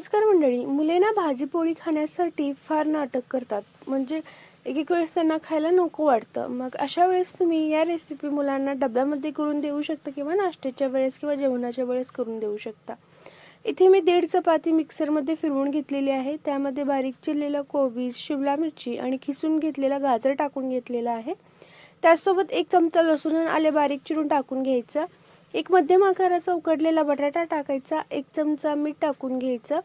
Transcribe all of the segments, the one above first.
नमस्कार मंडळी. मुले ना भाजीपोळी खाण्यासाठी फार नाटक करतात. म्हणजे एक एक वेळेस त्यांना खायला नको वाटतं. मग अशा वेळेस तुम्ही या रेसिपी मुलांना डब्यामध्ये करून देऊ शकता किंवा नाश्त्याच्या वेळेस किंवा जेवणाच्या वेळेस करून देऊ शकता. इथे मी दीड चपाती मिक्सरमध्ये फिरवून घेतलेली आहे. त्यामध्ये बारीक चिरलेला कोबीज शिमला मिरची आणि खिसून घेतलेला गाजर टाकून घेतलेला आहे. त्याचसोबत एक चमचा लसूण आले बारीक चिरून टाकून घ्यायचा. एक मध्यम आकाराचा उकडलेला बटाटा टाकायचा एक चमचा मीठ टाकून घ्यायचं.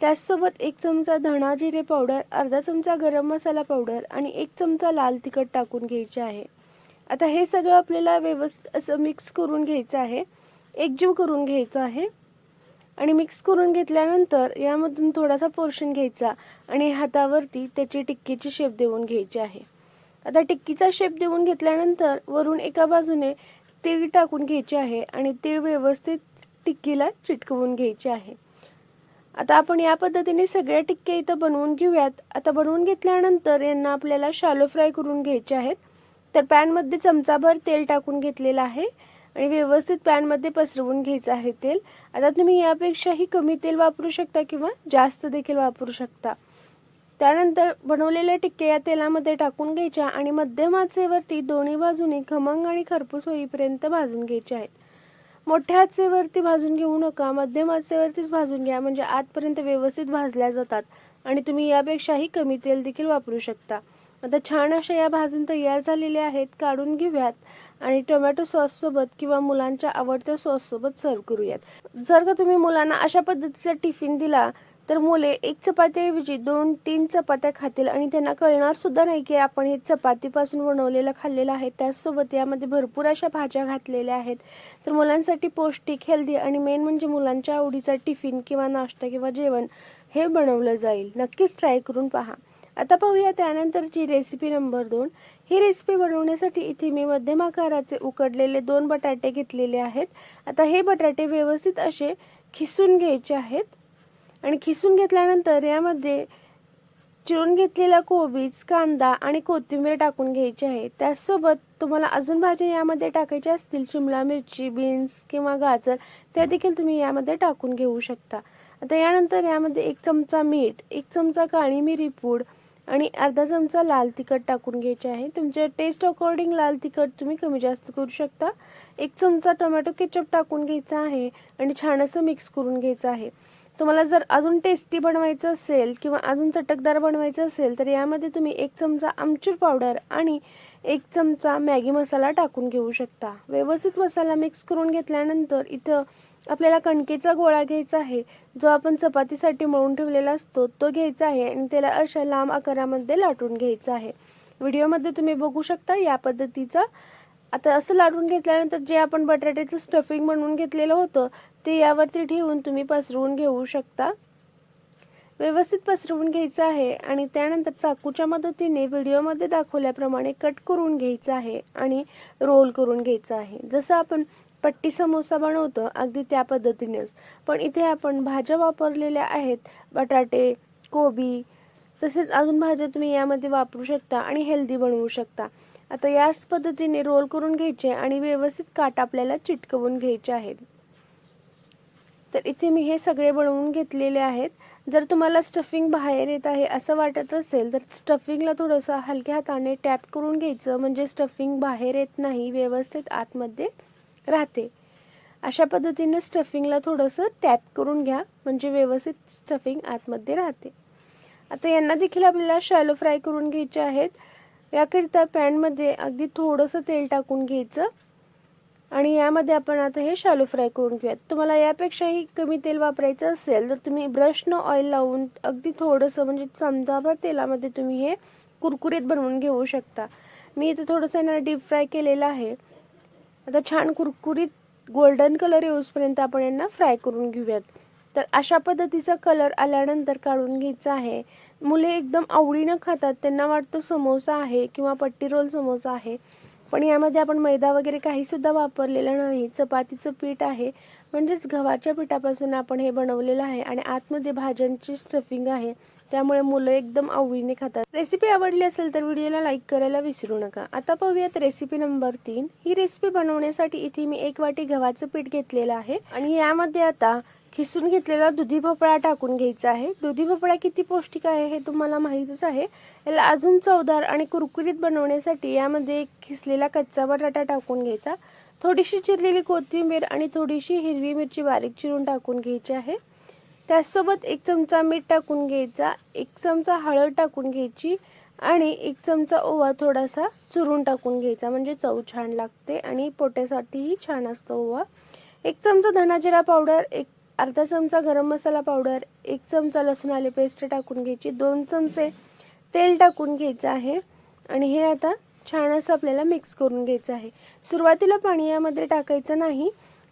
त्याचसोबत एक चमचा धणा जिरे पावडर अर्धा चमचा गरम मसाला पावडर आणि एक चमचा लाल तिखट टाकून घ्यायचे आहे. आता हे सगळं आपल्याला व्यवस्थित असं मिक्स करून घ्यायचं आहे. एकजीव करून घ्यायचं आहे. आणि मिक्स करून घेतल्यानंतर यामधून थोडासा पोर्शन घ्यायचा आणि हातावरती त्याची टिक्कीची शेप देऊन घ्यायची आहे. आता टिक्कीचा शेप देऊन घेतल्यानंतर वरून एका बाजूने तीळ टाकून घ्यायचे आहे आणि तीळ व्यवस्थित टिक्कीला चिटकवून घ्यायचे आहे. आता आपण या पद्धतीने सगळ्या टिक्क्या इथं बनवून घेऊयात. आता बनवून घेतल्यानंतर यांना आपल्याला शालो फ्राय करून घ्यायचे आहेत. तर पॅनमध्ये चमचाभर तेल टाकून घेतलेलं आहे आणि व्यवस्थित पॅनमध्ये पसरवून घ्यायचं आहे तेल. आता तुम्ही यापेक्षाही कमी तेल वापरू शकता किंवा जास्त देखील वापरू शकता. त्यानंतर बनवलेल्या टिक्क्या या तेलामध्ये टाकून घ्यायच्या आणि मध्यम आचेवरती दोन्ही बाजूने खमंग आणि खरपूस होईपर्यंत भाजून घ्यायचे आहेत. मोठ्या आचेवरती भाजून घेऊ नका मध्यम आचेवरतीच भाजून घ्या म्हणजे आतपर्यंत व्यवस्थित भाजल्या जातात आणि तुम्ही यापेक्षाही कमी तेल देखील वापरू शकता. आता छान अशा या भाजून तयार झालेल्या आहेत काढून घेऊयात आणि टोमॅटो सॉससोबत किंवा मुलांच्या आवडत्या सॉससोबत सर्व करूयात. जर का तुम्ही मुलांना अशा पद्धतीचा टिफिन दिला तर मुले एक चपात्याऐवजी दोन तीन चपात्या खातील आणि त्यांना कळणार सुद्धा नाही की आपण हे चपातीपासून बनवलेलं खाल्लेलं आहे. त्याचसोबत यामध्ये भरपूर अशा भाज्या घातलेल्या आहेत. तर मुलांसाठी पौष्टिक हेल्दी आणि मेन म्हणजे मुलांच्या आवडीचा टिफिन किंवा नाश्ता किंवा जेवण हे बनवलं जाईल. नक्कीच ट्राय करून पहा. आता पाहूया त्यानंतरची रेसिपी नंबर दोन. ही रेसिपी बनवण्यासाठी इथे मी मध्यम आकाराचे उकडलेले दोन बटाटे घेतलेले आहेत. आता हे बटाटे व्यवस्थित असे खिसून घ्यायचे आहेत. आणि खिसून घेतल्यानंतर यामध्ये चिरून घेतलेला कोबीज कांदा आणि कोथिंबीर टाकून घ्यायची आहे. त्याचसोबत तुम्हाला अजून भाज्या यामध्ये टाकायच्या असतील शिमला मिरची बीन्स किंवा गाजर त्या देखील तुम्ही यामध्ये टाकून घेऊ शकता. आता यानंतर यामध्ये एक चमचा मीठ एक चमचा काळी मिरी पूड आणि अर्धा चमचा लाल तिखट टाकून घ्यायचे आहे. तुमच्या टेस्ट अकॉर्डिंग लाल तिखट तुम्ही कमी जास्त करू शकता. एक चमचा टोमॅटो केचप टाकून घ्यायचा आहे आणि छान असं मिक्स करून घ्यायचं आहे. तुम्हाला जर अजून टेस्टी बनवायचं असेल किंवा अजून चटकदार बनवायचं असेल तर यामध्ये तुम्ही एक चमचा आमचूर पावडर आणि एक चमचा मॅगी मसाला टाकून घेऊ शकता. व्यवस्थित मसाला मिक्स करून घेतल्यानंतर इथं आपल्याला कणकेचा गोळा घ्यायचा आहे. जो आपण चपातीसाठी मळून ठेवलेला असतो तो घ्यायचा आहे आणि त्याला अशा लांब आकारामध्ये लाटून घ्यायचा आहे. व्हिडिओमध्ये तुम्ही बघू शकता या पद्धतीचा आता असं लाटून घेतल्यानंतर जे आपण बटाट्याचं स्टफिंग बनवून घेतलेलं होतं ते यावरती ठेवून तुम्ही पसरवून घेऊ शकता. व्यवस्थित पसरवून घ्यायचं आहे आणि त्यानंतर चाकूच्या मदतीने व्हिडिओमध्ये दाखवल्याप्रमाणे कट करून घ्यायचं आहे आणि रोल करून घ्यायचं आहे. जसं आपण पट्टी समोसा बनवतो अगदी त्या पद्धतीनेच. पण इथे आपण भाज्या वापरलेल्या आहेत बटाटे कोबी तसेच अजून भाज्या तुम्ही यामध्ये वापरू शकता आणि हेल्दी बनवू शकता. आता याच पद्धतीने रोल करून घ्यायचे आणि व्यवस्थित काट आपल्याला चिटकवून घ्यायचे आहेत. तर इथे मी हे सगळे बनवून घेतलेले आहेत. जर तुम्हाला स्टफिंग बाहेर येत आहे असं वाटत असेल तर स्टफिंगला थोडंसं हलक्या हाताने टॅप करून घ्यायचं. म्हणजे स्टफिंग बाहेर येत नाही व्यवस्थित आतमध्ये राहते. अशा पद्धतीने स्टफिंगला थोडंसं टॅप करून घ्या. म्हणजे व्यवस्थित स्टफिंग आतमध्ये राहते. आता यांना देखील आपल्याला शॅलो फ्राय करून घ्यायचे आहेत. याकरिता पॅनमध्ये अगदी थोडंसं तेल टाकून घ्यायचं. आणि यामध्ये आपण आता हे शालो फ्राय करून घेऊयात. तुम्हाला यापेक्षाही कमी तेल वापरायचं असेल तर तुम्ही ब्रशनं ऑइल लावून अगदी थोडंसं म्हणजे चमचाभर तेलामध्ये तुम्ही हे कुरकुरीत बनवून घेऊ शकता. मी इथे थोडंसं यांना डीप फ्राय केलेलं आहे. आता छान कुरकुरीत गोल्डन कलर येऊसपर्यंत आपण यांना फ्राय करून घेऊयात. तर अशा पद्धतीचा कलर आल्यानंतर काढून घ्यायचा आहे. मुले एकदम आवडीनं खातात त्यांना वाटतं समोसा आहे किंवा पट्टी रोल समोसा आहे. पण यामध्ये आपण मैदा वगैरे काहीसुद्धा वापरलेलं नाही. चपातीचं पीठ आहे. म्हणजेच गव्हाच्या पिठापासून आपण हे बनवलेलं आहे आणि आतमध्ये भाज्यांची स्टफिंग आहे. त्यामुळे मुलं एकदम आवडीने खातात. रेसिपी आवडली असेल तर व्हिडिओला लाईक करायला विसरू नका. आता पाहूयात रेसिपी नंबर तीन. ही रेसिपी बनवण्यासाठी इथे मी एक वाटी गव्हाचं पीठ घेतलेलं आहे आणि यामध्ये आता खिसून घेतलेला दुधी भोपळा टाकून घ्यायचा आहे. दुधी भोपळा किती पौष्टिक आहे हे तुम्हाला माहीतच आहे. याला अजून चवदार आणि कुरकुरीत बनवण्यासाठी यामध्ये एक खिसलेला कच्चा बटाटा टाकून घ्यायचा. थोडीशी चिरलेली कोथिंबीर आणि थोडीशी हिरवी मिरची बारीक चिरून टाकून घ्यायची आहे. त्याचसोबत एक चमचा मीठ टाकून घ्यायचा एक चमचा हळद टाकून घ्यायची आणि एक चमचा ओवा थोडासा चुरून टाकून घ्यायचा म्हणजे चव छान लागते आणि पोट्यासाठीही छान असतो ओवा. एक चमचा धनाजिरा पावडर एक अर्धा चमचा गरम मसाला पावडर एक चमचा लसूण आले पेस्ट टाकून घ्यायची दोन चमचे तेल टाकून घ्यायचं आहे आणि हे आता छान असं आपल्याला मिक्स करून घ्यायचं आहे. सुरुवातीला पाणी यामध्ये टाकायचं नाही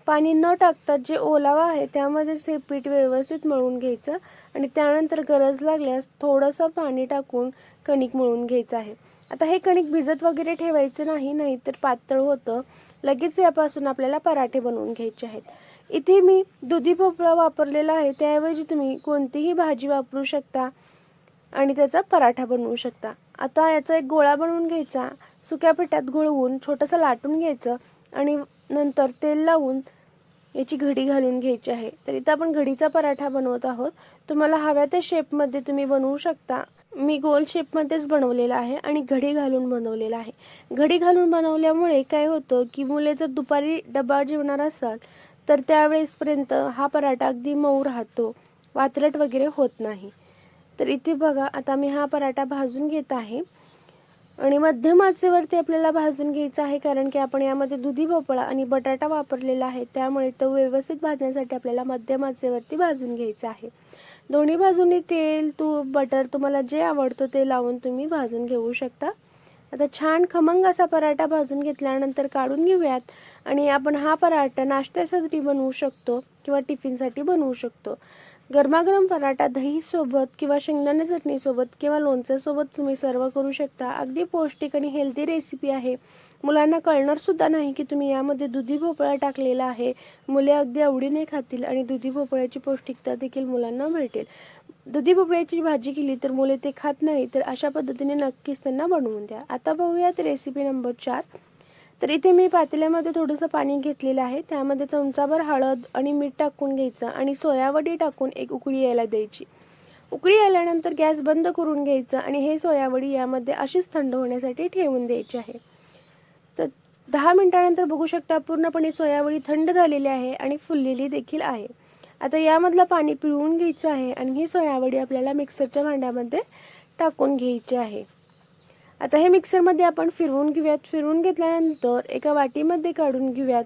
पाणी न टाकता जे ओलावा आहे त्यामध्येच हे पीठ व्यवस्थित मळून घ्यायचं आणि त्यानंतर गरज लागल्यास थोडंसं पाणी टाकून कणिक मळून घ्यायचं आहे. आता हे कणिक भिजत वगैरे ठेवायचं नाही नाहीतर पातळ होतं. लगेच यापासून आपल्याला पराठे बनवून घ्यायचे आहेत. इथे मी दुधी भोपळा वापरलेला आहे त्याऐवजी तुम्ही कोणतीही भाजी वापरू शकता आणि त्याचा पराठा बनवू शकता. आता याचा एक गोळा बनवून घ्यायचा. सुक्या पिठात गुळवून छोटंसं लाटून घ्यायचं आणि नंतर तेल लावून याची घडी घालून घ्यायची आहे. तर इथं आपण घडीचा पराठा बनवत आहोत. तुम्हाला हव्या त्या शेपमध्ये तुम्ही बनवू शकता. मी गोल शेपमध्येच बनवलेला आहे आणि घडी घालून बनवलेला आहे. घडी घालून बनवल्यामुळे काय होतं की मुले जर दुपारी डबा जेवणार असाल तर त्यावेळेसपर्यंत हा पराठा अगदी मऊ राहतो. वातरट वगैरे होत नाही. तर इथे बघा आता मी हा पराठा भाजून घेत आहे. आणि मध्यम आचेवरती आपल्याला भाजून घ्यायचं आहे कारण की आपण यामध्ये दुधी भोपळा आणि बटाटा वापरलेला आहे. त्यामुळे तो व्यवस्थित भाजण्यासाठी आपल्याला मध्यम आचेवरती भाजून घ्यायचं आहे. दोन्ही बाजूंनी तेल तूप बटर तुम्हाला जे आवडतं ते लावून तुम्ही भाजून घेऊ शकता. आता छान खमंग असा पराठा भाजून घेतल्यानंतर काढून घेऊयात. आणि आपण हा पराठा नाश्त्यासाठी बनवू शकतो किंवा टिफिनसाठी बनवू शकतो. गरमागरम पराठा दहीसोबत किंवा शेंगदाणे चटणीसोबत किंवा लोणच्यासोबत तुम्ही सर्व करू शकता. अगदी पौष्टिक आणि हेल्दी रेसिपी आहे. मुलांना कळणारसुद्धा नाही की तुम्ही यामध्ये दुधी भोपळा टाकलेला आहे. मुले अगदी आवडीने खातील आणि दुधी भोपळ्याची पौष्टिकता देखील मुलांना भेटेल. दुधी भोपळ्याची भाजी केली तर मुले ते खात नाही तर अशा पद्धतीने नक्कीच त्यांना बनवून द्या. आता बघूयात रेसिपी नंबर चार. तर इथे मी पातेल्यामध्ये थोडंसं पाणी घेतलेलं आहे. त्यामध्ये चमचाभर हळद आणि मीठ टाकून घ्यायचं आणि सोयावडी टाकून एक उकळी यायला द्यायची. उकळी आल्यानंतर गॅस बंद करून घ्यायचं आणि हे सोयावडी यामध्ये अशीच थंड होण्यासाठी ठेवून द्यायची आहे. तर दहा मिनटानंतर बघू शकता पूर्णपणे सोयावडी थंड झालेली आहे आणि फुललेली देखील आहे. आता यामधलं पाणी पिळवून घ्यायचं आहे आणि ही सोयावडी आपल्याला मिक्सरच्या भांड्यामध्ये टाकून घ्यायची आहे. आता हे मिक्सरमध्ये आपण फिरवून घेऊयात. फिरवून घेतल्यानंतर एका वाटीमध्ये काढून घेऊयात.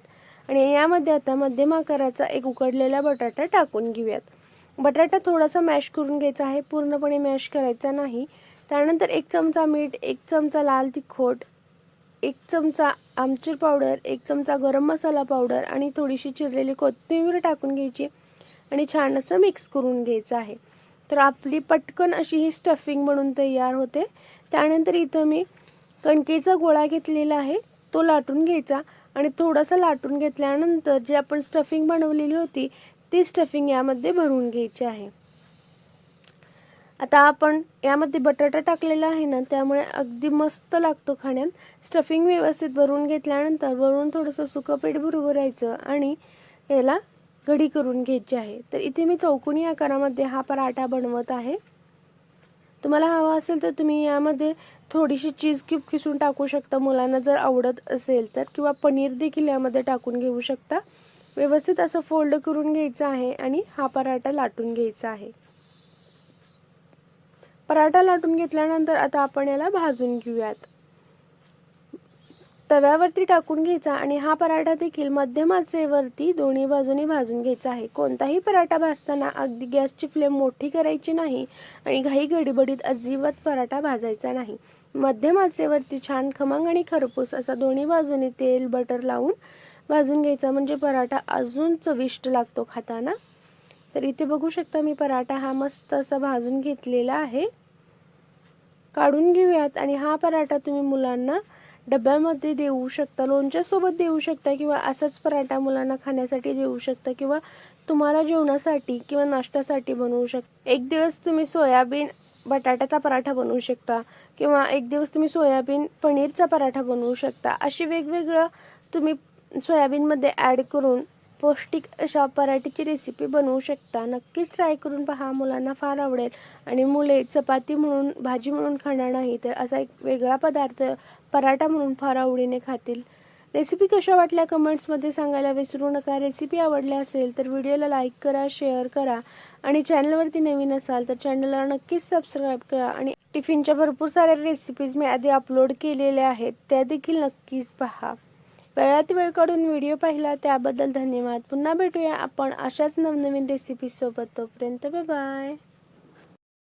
आणि यामध्ये आता मध्यम आकाराचा एक उकडलेला बटाटा टाकून घेऊयात. बटाटा थोडासा मॅश करून घ्यायचा आहे. पूर्णपणे मॅश करायचा नाही. त्यानंतर एक चमचा मीठ एक चमचा लाल तिखट एक चमचा आमचूर पावडर एक चमचा गरम मसाला पावडर आणि थोडीशी चिरलेली कोथिंबीर टाकून घ्यायची आणि छान असं मिक्स करून घ्यायचं आहे. तर आपली पटकन अशी ही स्टफिंग म्हणून तयार होते. त्यानंतर इथं मी कणकेचा गोळा घेतलेला आहे. तो लाटून घ्यायचा आणि थोडासा लाटून घेतल्यानंतर जी आपण स्टफिंग बनवलेली होती ती स्टफिंग यामध्ये भरून घ्यायची आहे. आता आपण यामध्ये बटाटा टाकलेला आहे ना त्यामुळे अगदी मस्त लागतो खाण्यात. स्टफिंग व्यवस्थित भरून घेतल्यानंतर वरून थोडंसं सुकं पीठ भरायचं आणि याला घडी करून घ्यायची आहे. तर इथे मी चौकोनी आकारामध्ये हा पराठा बनवत आहे. तुम्हाला हवा असेल तर तुम्ही यामध्ये थोडीशी चीज क्यूब खिसून टाकू शकता. मुलांना जर आवडत असेल तर किंवा पनीर देखील यामध्ये टाकून घेऊ शकता. व्यवस्थित असं फोल्ड करून घ्यायचं आहे आणि हा पराठा लाटून घ्यायचा आहे. पराठा लाटून घेतल्यानंतर आता आपण याला भाजून घेऊयात. तव्यावरती टाकून घ्यायचा आणि हा पराठा देखील मध्यम आचेवरती दोन्ही बाजूनी भाजून घ्यायचा आहे. कोणताही पराठा भाजताना अगदी गॅसची फ्लेम मोठी करायची नाही आणि घाई गडबडीत अजिबात पराठा भाजायचा नाही. मध्यम आचेवरती छान खमंग आणि खरपूस असा दोन्ही बाजूनी तेल बटर लावून भाजून घ्यायचा. म्हणजे पराठा अजून चविष्ट लागतो खाताना. तर इथे बघू शकता मी पराठा हा मस्त असा भाजून घेतलेला आहे. काढून घेऊयात आणि हा पराठा तुम्ही मुलांना डब्यामध्ये देऊ शकता लोणच्यासोबत देऊ शकता किंवा असाच पराठा मुलांना खाण्यासाठी देऊ शकता किंवा तुम्हाला जेवणासाठी किंवा नाश्त्यासाठी बनवू शकता एक दिवस तुम्ही सोयाबीन बटाट्याचा पराठा बनवू शकता किंवा एक दिवस तुम्ही सोयाबीन पनीरचा पराठा बनवू शकता. अशी वेगवेगळं तुम्ही सोयाबीनमध्ये ॲड करून पौष्टिक अशा पराठीची रेसिपी बनवू शकता. नक्कीच ट्राय करून पहा. मुलांना फार आवडेल. आणि मुले चपाती म्हणून भाजी म्हणून खाणार नाही तर असा एक वेगळा पदार्थ पराठा म्हणून फार आवडीने खातील. रेसिपी कशा वाटल्या कमेंट्समध्ये सांगायला विसरू नका. रेसिपी आवडली असेल तर व्हिडिओला लाईक करा शेअर करा. आणि चॅनलवरती नवीन असाल तर चॅनलला नक्कीच सबस्क्राईब करा. आणि टिफिनच्या भरपूर साऱ्या रेसिपीज मी आधी अपलोड केलेल्या आहेत. त्या देखील नक्कीच पहा. वेळात वेळ काढून व्हिडिओ पाहिला त्याबद्दल धन्यवाद. पुन्हा भेटूया आपण अशाच नवनवीन रेसिपीसोबत तोपर्यंत बाय बाय